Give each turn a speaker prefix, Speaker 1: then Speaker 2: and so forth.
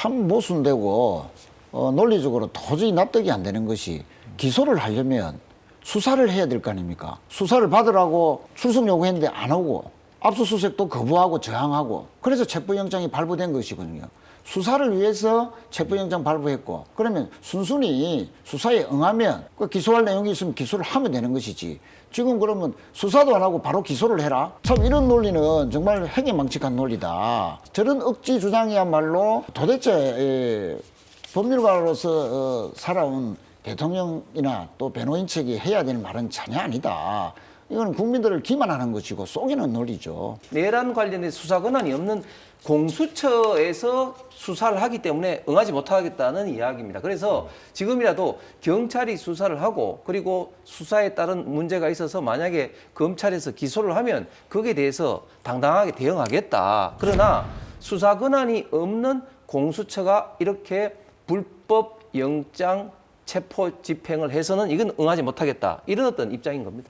Speaker 1: 참 모순되고 어, 논리적으로 도저히 납득이 안 되는 것이 기소를 하려면 수사를 해야 될 거 아닙니까? 수사를 받으라고 출석 요구했는데 안 오고 압수수색도 거부하고 저항하고 그래서 체포영장이 발부된 것이거든요. 수사를 위해서 체포영장 발부했고 그러면 순순히 수사에 응하면 그 기소할 내용이 있으면 기소를 하면 되는 것이지. 지금 그러면 수사도 안 하고 바로 기소를 해라. 참 이런 논리는 정말 행위 망측한 논리다. 저런 억지 주장이야말로 도대체 에, 법률가로서 어, 살아온 대통령이나 또 변호인 측이 해야 될 말은 전혀 아니다 이건 국민들을 기만하는 것이고 속이는 논리죠
Speaker 2: 내란 관련된 수사 권한이 없는 공수처에서 수사를 하기 때문에 응하지 못하겠다는 이야기입니다. 그래서 지금이라도 경찰이 수사를 하고 그리고 수사에 따른 문제가 있어서 만약에 검찰에서 기소를 하면 거기에 대해서 당당하게 대응하겠다. 그러나 수사 권한이 없는 공수처가 이렇게 불법 영장 체포 집행을 해서는 이건 응하지 못하겠다. 이런 어떤 입장인 겁니다.